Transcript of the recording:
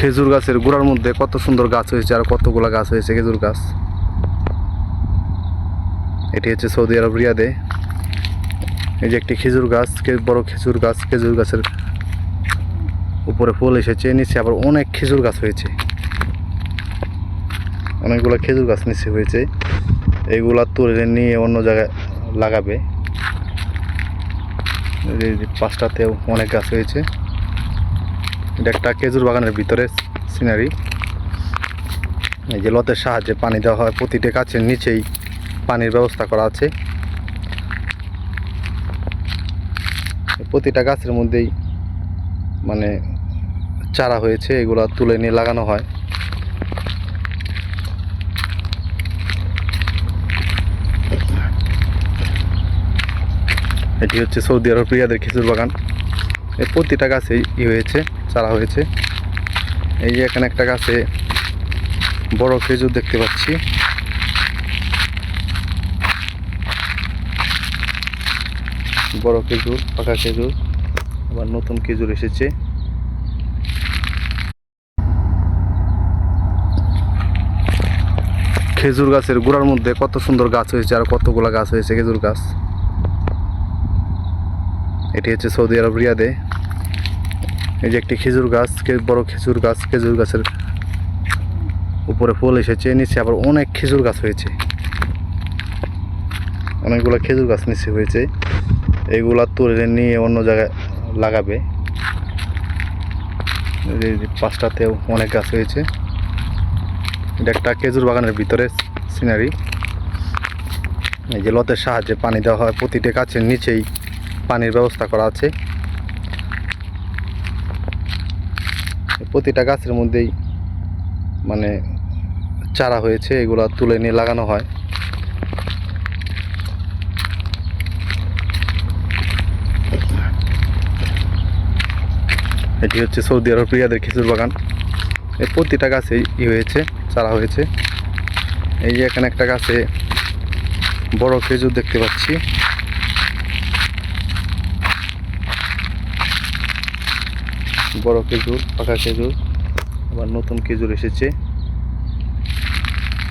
খেজুর গাছের গোড়ার মধ্যে কত সুন্দর গাছ হয়েছে আর কতগুলো গাছ হয়েছে খেজুর গাছ? এটি হচ্ছে সৌদি আরব রিয়াদে। এই যে একটি খেজুর গাছ বড় খেজুর গাছ, খেজুর গাছের উপরে ফুল এসেছে, নিচে আবার অনেক খেজুর গাছ হয়েছে। অনেকগুলো খেজুর গাছ নিচে হয়েছে। এইগুলা তুলে নিয়ে অন্য জায়গায় লাগাবে। পাঁচটাতেও অনেক গাছ হয়েছে। এটা একটা খেজুর বাগানের ভিতরে সিনারি এই যে লতের সাহায্যে পানি দেওয়া হয়, প্রতিটি গাছের নিচেই পানির ব্যবস্থা করা আছে। প্রতিটা গাছের মধ্যেই মানে চারা হয়েছে, এগুলো তুলে নিয়ে লাগানো হয়। এটি হচ্ছে সৌদি আরব রিয়াদের খেজুর বাগান। প্রতিটা গাছে ই হয়েছে। চারা হয়েছে। এই যে এখানে একটা গাছে বড় খেজুর দেখতে পাচ্ছি। বড় খেজুর, পাকা খেজুর, আবার নতুন খেজুর এসেছে। খেজুর গাছের গোড়ার মধ্যে কত সুন্দর গাছ হয়েছে আর কতগুলা গাছ হয়েছে খেজুর গাছ। এটি হচ্ছে সৌদি আরব রিয়াদে। এই যে একটি খেজুর গাছ বড় খেজুর গাছ, খেজুর গাছের উপরে ফুল এসেছে নিচে আবার অনেক খেজুর গাছ হয়েছে। অনেকগুলো খেজুর গাছ নিচে হয়েছে। এইগুলা তুলে নিয়ে অন্য জায়গায় লাগাবে। পাঁচটাতেও অনেক গাছ হয়েছে। এটা একটা খেজুর বাগানের ভিতরে সিনারি। এই যে লতের সাহায্যে পানি দেওয়া হয়, প্রতিটি গাছের নিচেই পানির ব্যবস্থা করা আছে। প্রতিটা গাছের মধ্যেই মানে চারা হয়েছে, এগুলো তুলে নিয়ে লাগানো হয়। এটি হচ্ছে সৌদি আরব রিয়াদের খেজুর বাগান। এই প্রতিটা গাছে ই হয়েছে, চারা হয়েছে। এই যে এখানে একটা গাছে বড় খেজুর দেখতে পাচ্ছি। বড় খেজুর পাকা খেজুর আবার নতুন খেজুর এসেছে।